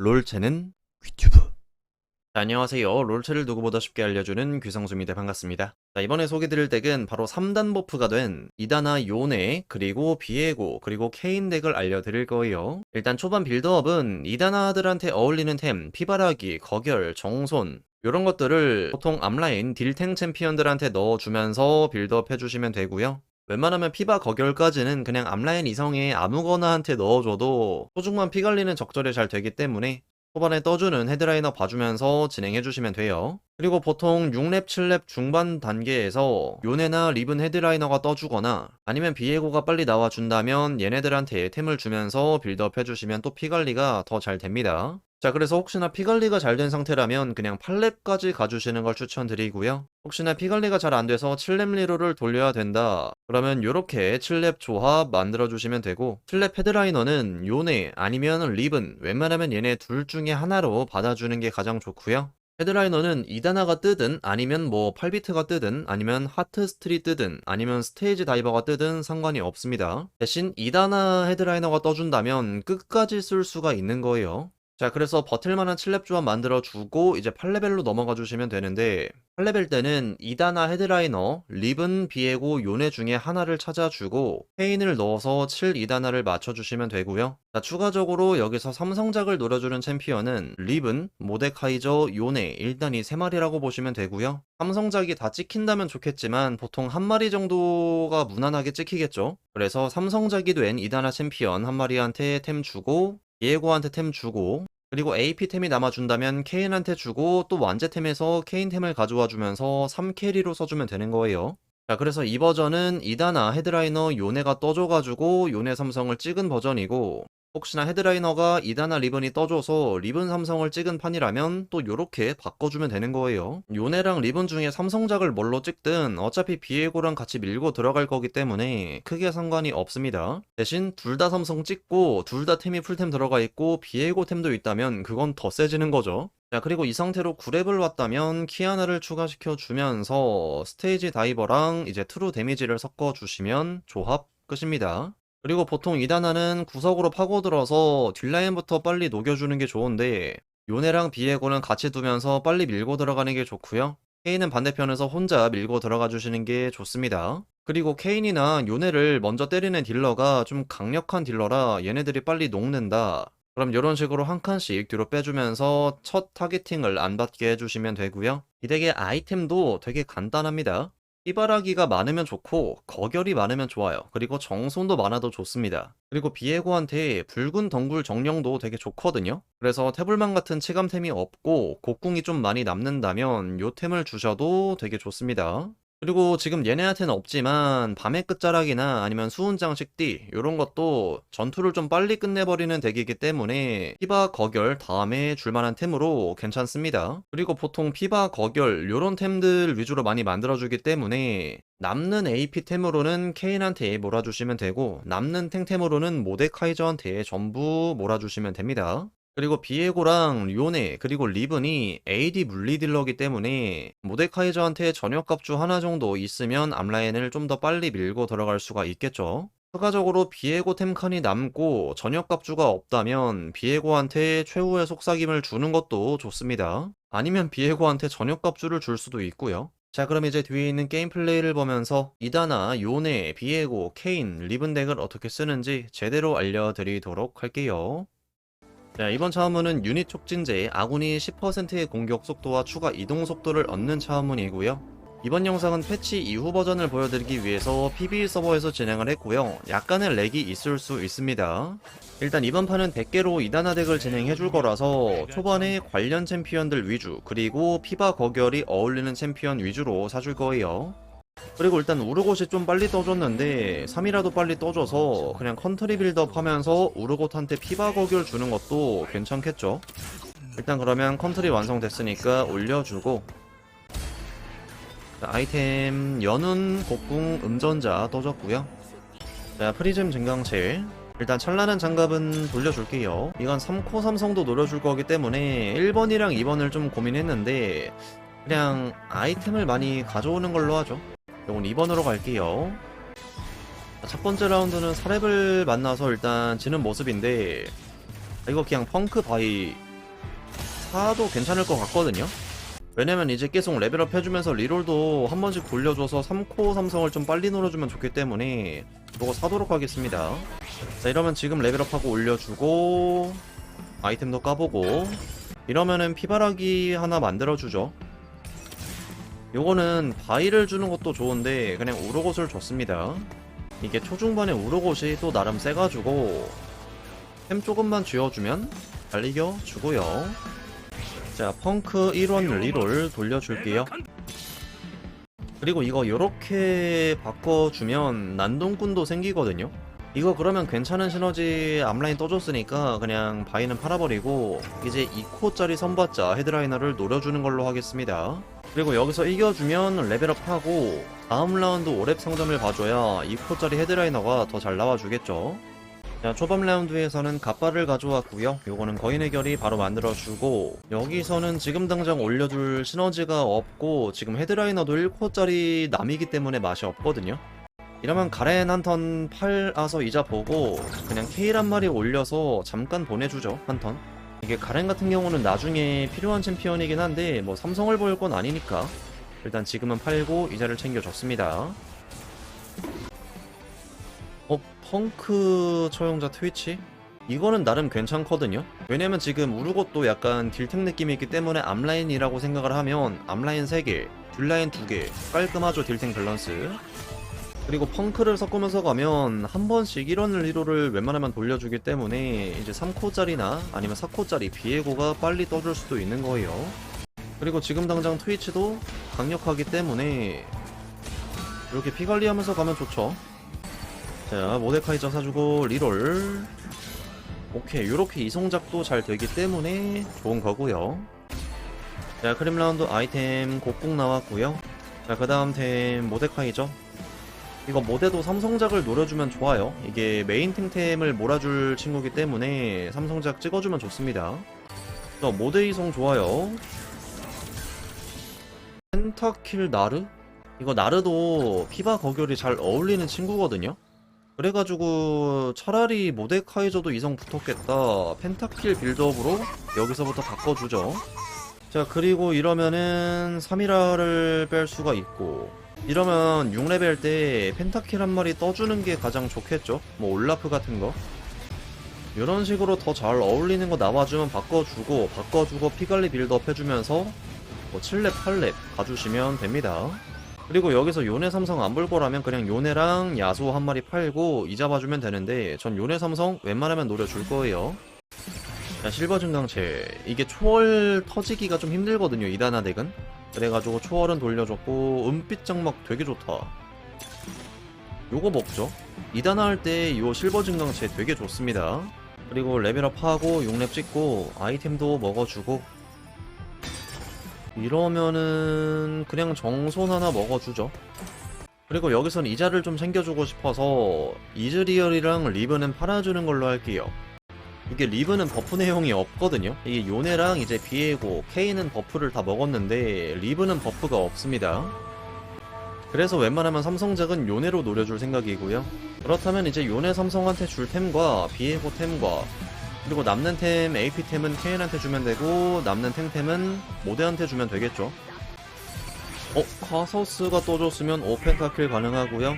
롤체는 귀튜브. 자, 안녕하세요. 롤체를 누구보다 쉽게 알려주는 귀성수입니다. 반갑습니다. 자, 이번에 소개드릴 덱은 바로 3단 버프가 된 이다나 요네, 그리고 비에고, 그리고 케인 덱을 알려드릴 거예요. 일단 초반 빌드업은 이다나들한테 어울리는 템, 피바라기, 거결, 정손, 이런 것들을 보통 앞라인 딜탱 챔피언들한테 넣어주면서 빌드업 해주시면 되고요. 웬만하면 피바 거결까지는 그냥 앞라인 이성에 아무거나한테 넣어줘도 소중만 피 관리는 적절히 잘 되기 때문에 초반에 떠주는 헤드라이너 봐주면서 진행해주시면 돼요. 그리고 보통 6렙, 7렙 중반 단계에서 요네나 리븐 헤드라이너가 떠주거나 아니면 비에고가 빨리 나와준다면 얘네들한테 템을 주면서 빌드업 해주시면 또 피 관리가 더 잘 됩니다. 자, 그래서 혹시나 피 관리가 잘 된 상태라면 그냥 8렙까지 가주시는 걸 추천드리고요. 혹시나 피 관리가 잘 안 돼서 7렙 리로를 돌려야 된다. 그러면 이렇게 7렙 조합 만들어주시면 되고 7렙 헤드라이너는 요네 아니면 리븐 웬만하면 얘네 둘 중에 하나로 받아주는 게 가장 좋고요. 헤드라이너는 이다나가 뜨든 아니면 뭐 8비트가 뜨든 아니면 하트스트리 뜨든 아니면 스테이지 다이버가 뜨든 상관이 없습니다. 대신 이다나 헤드라이너가 떠준다면 끝까지 쓸 수가 있는 거예요. 자, 그래서 버틸만한 7렙 조합 만들어주고 이제 8레벨로 넘어가 주시면 되는데 8레벨 때는 이다나 헤드라이너, 리븐, 비에고, 요네 중에 하나를 찾아주고 페인을 넣어서 7 이다나를 맞춰주시면 되고요. 자, 추가적으로 여기서 삼성작을 노려주는 챔피언은 리븐, 모데카이저, 요네 일단 이세 마리라고 보시면 되고요. 삼성작이 다 찍힌다면 좋겠지만 보통 한 마리 정도가 무난하게 찍히겠죠. 그래서 삼성작이 된 이다나 챔피언 한 마리한테 템 주고 예고한테 템 주고 그리고 AP템이 남아준다면 케인한테 주고 또 완제템에서 케인템을 가져와 주면서 3캐리로 써주면 되는 거예요. 자, 그래서 이 버전은 이다나 헤드라이너 요네가 떠줘가지고 요네 삼성을 찍은 버전이고 혹시나 헤드라이너가 이다나 리븐이 떠줘서 리븐 삼성을 찍은 판이라면 또 요렇게 바꿔주면 되는 거예요. 요네랑 리븐 중에 삼성작을 뭘로 찍든 어차피 비에고랑 같이 밀고 들어갈 거기 때문에 크게 상관이 없습니다. 대신 둘 다 삼성 찍고 둘 다 템이 풀템 들어가 있고 비에고 템도 있다면 그건 더 세지는 거죠. 자, 그리고 이 상태로 9렙을 왔다면 키아나를 추가시켜 주면서 스테이지 다이버랑 이제 트루 데미지를 섞어 주시면 조합 끝입니다. 그리고 보통 이단나는 구석으로 파고들어서 뒷라인부터 빨리 녹여주는 게 좋은데 요네랑 비에고는 같이 두면서 빨리 밀고 들어가는 게 좋고요. 케인은 반대편에서 혼자 밀고 들어가 주시는 게 좋습니다. 그리고 케인이나 요네를 먼저 때리는 딜러가 좀 강력한 딜러라 얘네들이 빨리 녹는다. 그럼 이런 식으로 한 칸씩 뒤로 빼주면서 첫 타겟팅을 안 받게 해주시면 되고요. 이 덱의 아이템도 되게 간단합니다. 삐바라기가 많으면 좋고 거결이 많으면 좋아요. 그리고 정손도 많아도 좋습니다. 그리고 비에고한테 붉은 덩굴 정령도 되게 좋거든요. 그래서 태블만 같은 체감템이 없고 곡궁이 좀 많이 남는다면 요 템을 주셔도 되게 좋습니다. 그리고 지금 얘네한테는 없지만 밤의 끝자락이나 아니면 수훈장식 D 이런 것도 전투를 좀 빨리 끝내버리는 덱이기 때문에 피바 거결 다음에 줄만한 템으로 괜찮습니다. 그리고 보통 피바 거결 이런 템들 위주로 많이 만들어주기 때문에 남는 AP 템으로는 케인한테 몰아주시면 되고 남는 탱 템으로는 모데카이저한테 전부 몰아주시면 됩니다. 그리고 비에고랑 리오네 그리고 리븐이 AD 물리딜러기 때문에 모데카이저한테 전역갑주 하나 정도 있으면 앞라인을 좀 더 빨리 밀고 들어갈 수가 있겠죠. 추가적으로 비에고 템칸이 남고 전역갑주가 없다면 비에고한테 최후의 속삭임을 주는 것도 좋습니다. 아니면 비에고한테 전역갑주를 줄 수도 있고요. 자 그럼 이제 뒤에 있는 게임 플레이를 보면서 이다나, 요네, 비에고, 케인, 리븐 덱을 어떻게 쓰는지 제대로 알려드리도록 할게요. 자, 이번 차원문은 유닛 촉진제 아군이 10%의 공격 속도와 추가 이동 속도를 얻는 차원문이고요. 이번 영상은 패치 이후 버전을 보여드리기 위해서 PB 서버에서 진행을 했고요. 약간의 렉이 있을 수 있습니다. 일단 이번 판은 100개로 이단화 덱을 진행해 줄 거라서 초반에 관련 챔피언들 위주 그리고 피바 거결이 어울리는 챔피언 위주로 사줄 거예요. 그리고 일단 우르곳이 좀 빨리 떠줬는데 3이라도 빨리 떠줘서 그냥 컨트리 빌드업 하면서 우르곳한테 피바 거결 주는 것도 괜찮겠죠? 일단 그러면 컨트리 완성됐으니까 올려주고. 자, 아이템 연운 곡궁 음전자 떠줬고요. 자 프리즘 증강체 일단 찬란한 장갑은 돌려줄게요. 이건 3코 삼성도 노려줄 거기 때문에 1번이랑 2번을 좀 고민했는데 그냥 아이템을 많이 가져오는 걸로 하죠 이건 2번으로 갈게요. 첫 번째 라운드는 사렙을 만나서 일단 지는 모습인데 이거 그냥 펑크 바이 사도 괜찮을 것 같거든요. 왜냐면 이제 계속 레벨업 해주면서 리롤도 한 번씩 돌려줘서 3코 삼성을 좀 빨리 놀아주면 좋기 때문에 이거 사도록 하겠습니다. 자 이러면 지금 레벨업하고 올려주고 아이템도 까보고 이러면은 피바라기 하나 만들어주죠. 요거는 바위를 주는 것도 좋은데 그냥 우르곳을 줬습니다. 이게 초중반에 우르곳이 또 나름 세가지고 템 조금만 쥐어주면 잘 이겨주고요. 자 펑크 1원 리롤 돌려줄게요. 그리고 이거 요렇게 바꿔주면 난동꾼도 생기거든요. 이거 그러면 괜찮은 시너지 앞라인 떠줬으니까 그냥 바위는 팔아버리고 이제 2코짜리 선받자 헤드라이너를 노려주는 걸로 하겠습니다. 그리고 여기서 이겨주면 레벨업하고 다음 라운드 5렙 상점을 봐줘야 2코짜리 헤드라이너가 더 잘 나와주겠죠. 자, 초반 라운드에서는 갑바를 가져왔고요. 요거는 거인의 결이 바로 만들어주고 여기서는 지금 당장 올려줄 시너지가 없고 지금 헤드라이너도 1코짜리 남이기 때문에 맛이 없거든요. 이러면 가렌 한 턴 팔아서 이자 보고 그냥 한 마리 올려서 잠깐 보내주죠 한 턴. 이게 가렌 같은 경우는 나중에 필요한 챔피언이긴 한데 뭐 삼성을 볼건 아니니까 일단 지금은 팔고 이자를 챙겨줬습니다. 어 펑크 처용자 트위치? 이거는 나름 괜찮거든요. 왜냐면 지금 우르곳도 약간 딜템 느낌이 있기 때문에 앞라인이라고 생각을 하면 앞라인 3개, 뒷라인 2개 깔끔하죠 딜템 밸런스. 그리고 펑크를 섞으면서 가면 한 번씩 1원 리로를 웬만하면 돌려주기 때문에 이제 3코짜리나 아니면 4코짜리 비에고가 빨리 떠줄 수도 있는 거예요. 그리고 지금 당장 트위치도 강력하기 때문에 이렇게 피 관리하면서 가면 좋죠. 자 모데카이저 사주고 리롤 오케이 요렇게 이송작도 잘 되기 때문에 좋은 거고요. 자 크림 라운드 아이템 곡곡 나왔고요. 자그 다음 템 모데카이저 이거 모대도 삼성작을 노려주면 좋아요. 이게 메인 탱템을 몰아줄 친구기 때문에 삼성작 찍어주면 좋습니다. 자, 모대 이송 좋아요. 펜타킬 나르? 이거 나르도 피바 거결이 잘 어울리는 친구거든요. 그래가지고 차라리 모데카이저도 이성 붙었겠다. 펜타킬 빌드업으로 여기서부터 바꿔주죠. 자 그리고 이러면은 3이라를 뺄 수가 있고 이러면 6레벨 때 펜타킬 한 마리 떠주는 게 가장 좋겠죠? 뭐 올라프 같은 거. 이런 식으로 더 잘 어울리는 거 나와주면 바꿔주고, 바꿔주고 피관리 빌드업 해주면서 뭐 7렙, 8렙 가주시면 됩니다. 그리고 여기서 요네 삼성 안 볼 거라면 그냥 요네랑 야수 한 마리 팔고 이자 봐주면 되는데 전 요네 삼성 웬만하면 노려줄 거예요. 자, 실버 증강체. 이게 초월 터지기가 좀 힘들거든요, 이단화 덱은. 그래가지고 초월은 돌려줬고 은빛 장막 되게 좋다. 요거 먹죠? 2단화 할때 요 실버 증강체 되게 좋습니다. 그리고 레벨업하고 6렙 찍고 아이템도 먹어주고. 이러면은 그냥 정손 하나 먹어주죠. 그리고 여기선 이자를 좀 챙겨주고 싶어서 이즈리얼이랑 리브는 팔아주는 걸로 할게요 이게 리브는 버프 내용이 없거든요. 이게 요네랑 이제 비에고, 케이는 버프를 다 먹었는데 리브는 버프가 없습니다. 그래서 웬만하면 삼성작은 요네로 노려줄 생각이고요. 그렇다면 이제 요네 삼성한테 줄 템과 비에고 템과 그리고 남는 템 AP템은 케인한테 주면 되고 남는 탱템은 모데한테 주면 되겠죠. 어? 카서스가 떠줬으면 오펜타킬 가능하고요.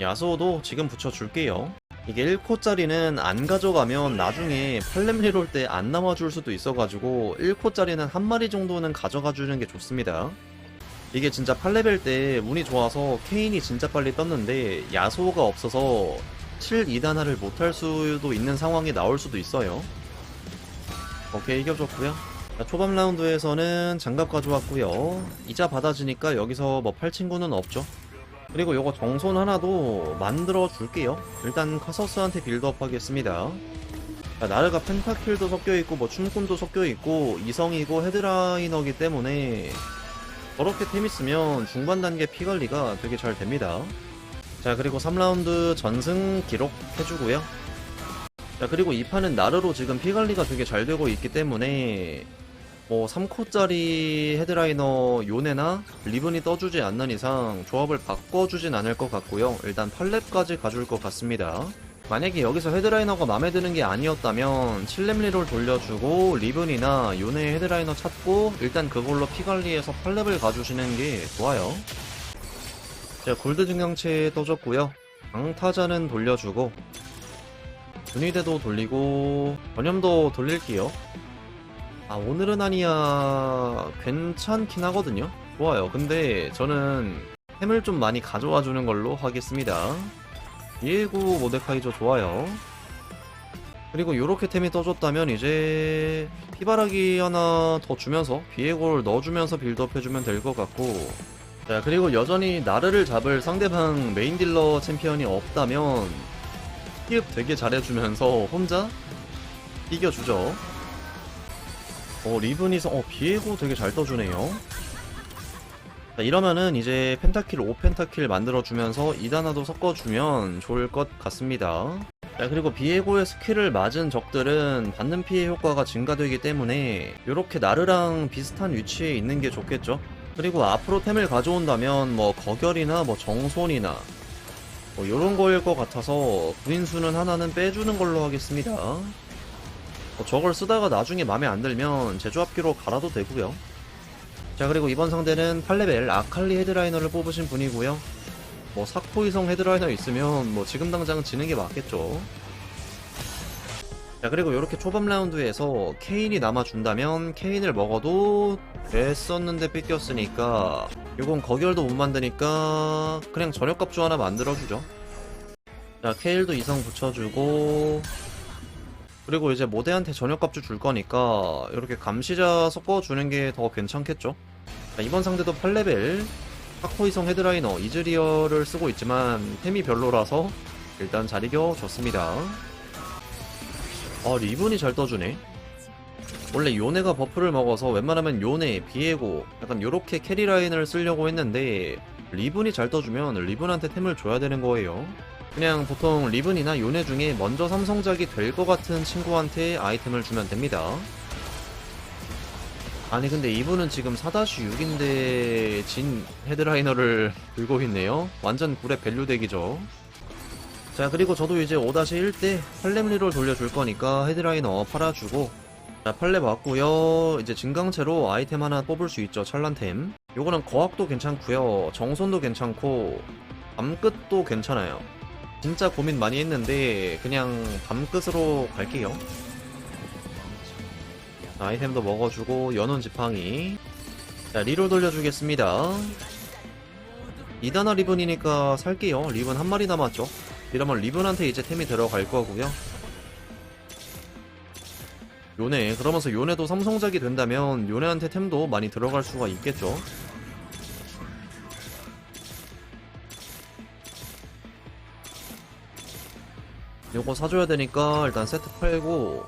야소도 지금 붙여줄게요. 이게 1코짜리는 안 가져가면 나중에 8렘 리롤 때안 남아줄 수도 있어가지고 1코짜리는 한 마리 정도는 가져가주는 게 좋습니다. 이게 진짜 8레벨 때 운이 좋아서 케인이 진짜 빨리 떴는데 야소가 없어서 7 2단화를 못할 수도 있는 상황이 나올 수도 있어요. 오케이 이겨줬고요. 자, 초반 라운드에서는 장갑 가져왔고요. 이자 받아지니까 여기서 뭐 팔 친구는 없죠. 그리고 요거 정손 하나도 만들어 줄게요. 일단 카서스한테 빌드업 하겠습니다. 자, 나르가 펜타킬도 섞여 있고 뭐 춤꾼도 섞여 있고 이성이고 헤드라이너기 때문에 저렇게 템 있으면 중반 단계 피 관리가 되게 잘 됩니다. 자 그리고 3라운드 전승 기록 해주고요. 자 그리고 이 판은 나르로 지금 피 관리가 되게 잘 되고 있기 때문에 뭐 3코짜리 헤드라이너 요네나 리븐이 떠주지 않는 이상 조합을 바꿔주진 않을 것 같고요. 일단 8렙까지 가줄 것 같습니다. 만약에 여기서 헤드라이너가 마음에 드는 게 아니었다면 7렙리롤 돌려주고 리븐이나 요네 헤드라이너 찾고 일단 그걸로 피 관리해서 8렙을 가주시는 게 좋아요. 자 골드 증강체 떠줬고요. 강타자는 돌려주고 분위대도 돌리고 전염도 돌릴게요. 아 오늘은 아니야 괜찮긴 하거든요. 좋아요. 근데 저는 템을 좀 많이 가져와 주는 걸로 하겠습니다. 119 모데카이저 좋아요. 그리고 요렇게 템이 떠줬다면 이제 피바라기 하나 더 주면서 비에고를 넣어주면서 빌드업 해주면 될 것 같고 자 그리고 여전히 나르를 잡을 상대방 메인 딜러 챔피언이 없다면 피흡 되게 잘해주면서 혼자 이겨주죠. 어 리븐이서 어 비에고 되게 잘 떠주네요. 자, 이러면은 이제 펜타킬 5펜타킬 만들어주면서 이다나도 섞어주면 좋을 것 같습니다. 자, 그리고 비에고의 스킬을 맞은 적들은 받는 피해 효과가 증가되기 때문에 이렇게 나르랑 비슷한 위치에 있는 게 좋겠죠. 그리고 앞으로 템을 가져온다면 뭐 거결이나 뭐 정손이나 뭐 이런 거일 것 같아서 구인수는 하나는 빼주는 걸로 하겠습니다. 뭐 저걸 쓰다가 나중에 마음에 안 들면 제조합기로 갈아도 되고요. 자 그리고 이번 상대는 8레벨 아칼리 헤드라이너를 뽑으신 분이고요. 뭐 사코이성 헤드라이너 있으면 뭐 지금 당장 지는 게 맞겠죠. 자 그리고 이렇게 초반 라운드에서 케인이 남아준다면 케인을 먹어도 됐었는데 뺏겼으니까 이건 거결도 못 만드니까 그냥 저녁값주 하나 만들어주죠. 자 케일도 이성 붙여주고 그리고 이제 모대한테 저녁값주 줄 거니까 이렇게 감시자 섞어주는 게 더 괜찮겠죠? 자, 이번 상대도 8레벨 파코이성 헤드라이너 이즈리어를 쓰고 있지만 템이 별로라서 일단 잘 이겨줬습니다. 아 리븐이 잘 떠주네. 원래 요네가 버프를 먹어서 웬만하면 요네, 비에고 약간 요렇게 캐리 라인을 쓰려고 했는데 리븐이 잘 떠주면 리븐한테 템을 줘야 되는 거예요. 그냥 보통 리븐이나 요네 중에 먼저 삼성작이 될 것 같은 친구한테 아이템을 주면 됩니다. 아니 근데 이분은 지금 4-6인데 진 헤드라이너를 들고 있네요. 완전 굴의 밸류 덱이죠. 자 그리고 저도 이제 5-1 때 팔렘리를 돌려줄 거니까 헤드라이너 팔아주고 자 팔렙 왔고요 이제 증강체로 아이템 하나 뽑을 수 있죠 찬란템 요거는 거학도 괜찮고요 정손도 괜찮고 밤끝도 괜찮아요 진짜 고민 많이 했는데 그냥 밤끝으로 갈게요. 자, 아이템도 먹어주고 연운 지팡이. 자 리롤 돌려주겠습니다. 이다나 리븐이니까 살게요. 리븐 한 마리 남았죠? 이러면 리븐한테 이제 템이 들어갈 거고요. 요네 그러면서 요네도 삼성작이 된다면 요네한테 템도 많이 들어갈 수가 있겠죠 요거 사줘야 되니까 일단 세트 팔고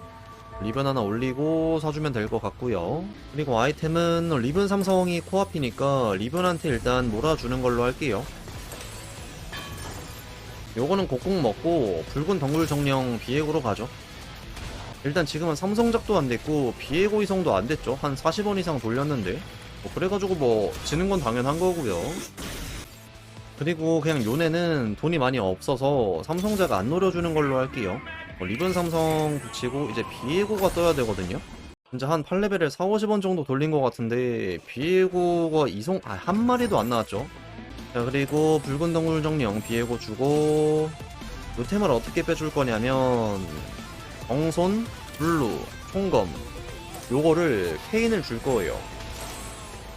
리븐 하나 올리고 사주면 될 것 같고요. 그리고 아이템은 리븐 삼성이 코앞이니까 리븐한테 일단 몰아주는 걸로 할게요. 요거는 곡궁 먹고 붉은 덩굴 정령 비에고로 가죠. 일단 지금은 삼성작도 안 됐고 비에고 이성도 안 됐죠. 한 40원 이상 돌렸는데. 뭐 그래가지고 뭐 지는 건 당연한 거고요 그리고 그냥 요네는 돈이 많이 없어서 삼성자가 안 노려주는 걸로 할게요. 뭐 리븐 삼성 붙이고 이제 비에고가 떠야 되거든요. 진짜 한 8레벨에 4, 50원 정도 돌린 것 같은데 비에고가 이송 아, 한 마리도 안 나왔죠. 자 그리고 붉은 덩굴 정령 비에고 주고 요템을 어떻게 빼줄 거냐면 정손, 블루, 총검 요거를 케인을 줄 거예요.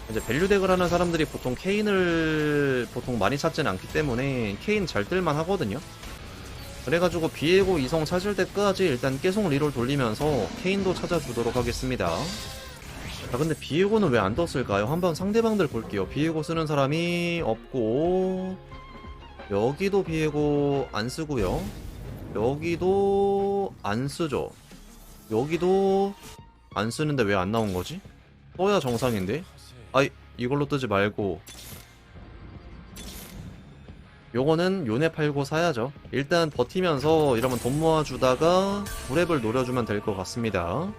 이제 밸류덱을 하는 사람들이 보통 케인을 보통 많이 찾지는 않기 때문에 케인 잘 뜰만 하거든요. 그래가지고 비에고 이성 찾을 때까지 일단 계속 리롤 돌리면서 케인도 찾아주도록 하겠습니다. 자 근데 비에고는 왜 안 떴을까요? 한번 상대방들 볼게요. 비에고 쓰는 사람이 없고 여기도 비에고 안 쓰고요. 여기도 안 쓰죠. 여기도 안 쓰는데 왜 안 나온 거지? 떠야 정상인데? 아이 이걸로 뜨지 말고. 요거는 요네 팔고 사야죠. 일단 버티면서 이러면 돈 모아주다가 브랩을 노려주면 될 것 같습니다.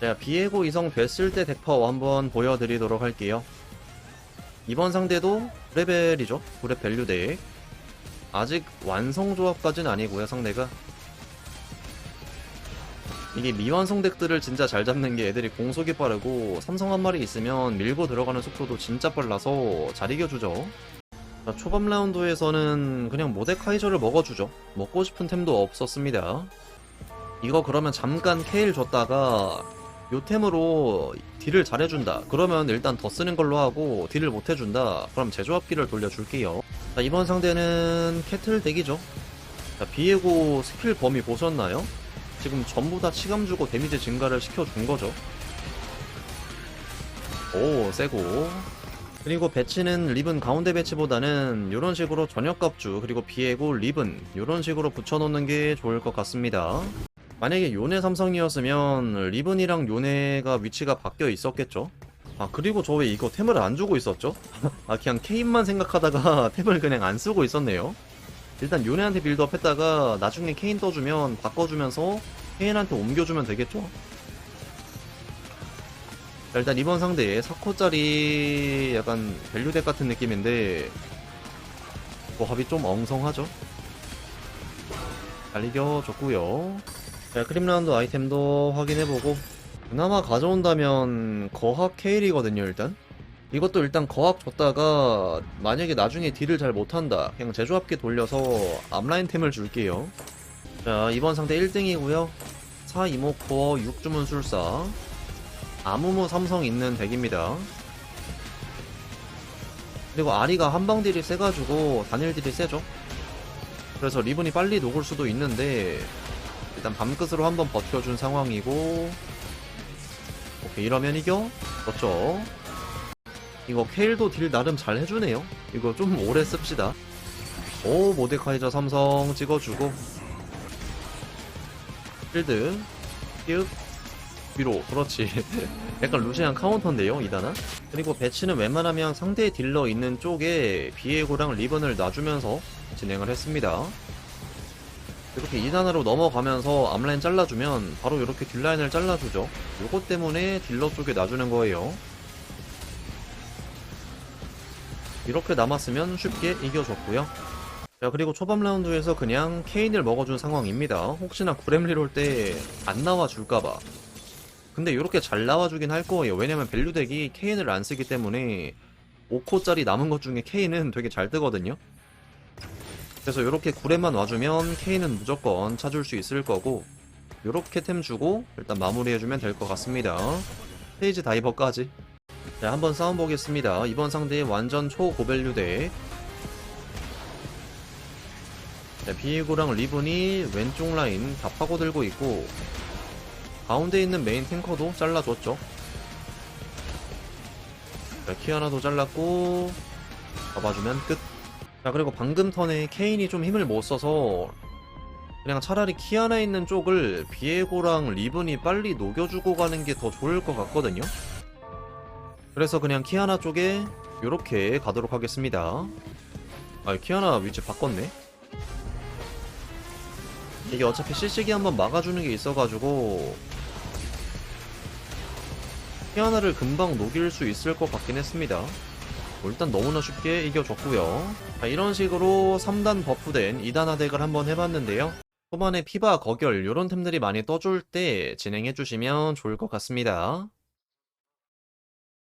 자 비에고 이성 됐을 때 덱파워 한번 보여드리도록 할게요. 이번 상대도 브레벨이죠. 브레 밸류 덱. 아직 완성 조합까지는 아니고요, 상대가. 이게 미완성 덱들을 진짜 잘 잡는 게 애들이 공속이 빠르고 삼성 한 마리 있으면 밀고 들어가는 속도도 진짜 빨라서 잘 이겨주죠. 자, 초반 라운드에서는 그냥 모데카이저를 먹어주죠. 먹고 싶은 템도 없었습니다. 이거 그러면 잠깐 케일 줬다가 요 템으로 딜을 잘해준다. 그러면 일단 더 쓰는 걸로 하고 딜을 못해준다. 그럼 제조합기를 돌려줄게요. 자, 이번 상대는 캐틀 덱이죠. 자, 비에고 스킬 범위 보셨나요? 지금 전부 다 치감 주고 데미지 증가를 시켜준 거죠. 오, 세고. 그리고 배치는 리븐 가운데 배치보다는 이런 식으로 전역갑주 그리고 비에고 리븐 이런 식으로 붙여놓는 게 좋을 것 같습니다. 만약에 요네 삼성이었으면 리븐이랑 요네가 위치가 바뀌어 있었겠죠. 아 그리고 저 왜 이거 템을 안 주고 있었죠? 아 그냥 케인만 생각하다가 템을 그냥 안 쓰고 있었네요. 일단 요네한테 빌드업 했다가 나중에 케인 떠주면 바꿔주면서 케인한테 옮겨주면 되겠죠? 자, 일단 이번 상대에 4코짜리 약간 밸류덱 같은 느낌인데 조합이 좀 엉성하죠? 잘 이겨줬고요 자, 크림 라운드 아이템도 확인해보고 그나마 가져온다면 거학 케일이거든요 일단 이것도 일단 거학 줬다가 만약에 나중에 딜을 잘 못한다 그냥 제조합기 돌려서 앞라인 템을 줄게요 자 이번 상대 1등이고요 4 이모코어 6주문술사 아무무 삼성 있는 덱입니다. 그리고 아리가 한방 딜이 세가지고 단일 딜이 세죠. 그래서 리븐이 빨리 녹을 수도 있는데 일단 밤끝으로 한번 버텨준 상황이고 오케이 이러면 이겨? 그렇죠. 이거 케일도 딜 나름 잘 해주네요. 이거 좀 오래 씁시다. 오 모데카이저 삼성 찍어주고. 필드. 삐윽 위로. 그렇지. 약간 루시안 카운터인데요 이다나? 그리고 배치는 웬만하면 상대 딜러 있는 쪽에 비에고랑 리븐을 놔주면서 진행을 했습니다. 이렇게 2단으로 넘어가면서 앞라인 잘라주면 바로 이렇게 딜라인을 잘라주죠. 요것 때문에 딜러 쪽에 놔주는 거예요 이렇게 남았으면 쉽게 이겨줬고요 자 그리고 초반 라운드에서 그냥 케인을 먹어준 상황입니다 혹시나 구렘릴 올때 안 나와 줄까봐 근데 이렇게 잘 나와주긴 할 거예요. 왜냐면 밸류덱이 케인을 안 쓰기 때문에 5코짜리 남은 것 중에 케인은 되게 잘 뜨거든요. 그래서 이렇게 구레만 와주면 케인은 무조건 찾을 수 있을 거고 이렇게 템 주고 일단 마무리해주면 될 것 같습니다. 페이지 다이버까지. 자 한번 싸움 보겠습니다. 이번 상대 완전 초고밸류 덱. 자, 비에고랑 리븐이 왼쪽 라인 다 파고들고 있고 가운데 있는 메인 탱커도 잘라줬죠. 자, 키아나도 잘랐고 잡아주면 끝. 자 그리고 방금 턴에 케인이 좀 힘을 못 써서 그냥 차라리 키아나 있는 쪽을 비에고랑 리븐이 빨리 녹여주고 가는 게 더 좋을 것 같거든요. 그래서 그냥 키아나 쪽에 이렇게 가도록 하겠습니다. 아 키아나 위치 바꿨네. 이게 어차피 CC기 한번 막아주는 게 있어가지고 피아나를 금방 녹일 수 있을 것 같긴 했습니다. 뭐 일단 너무나 쉽게 이겨줬고요. 자, 이런 식으로 3단 버프된 2단화 덱을 한번 해봤는데요. 초반에 피바, 거결 이런 템들이 많이 떠줄 때 진행해주시면 좋을 것 같습니다.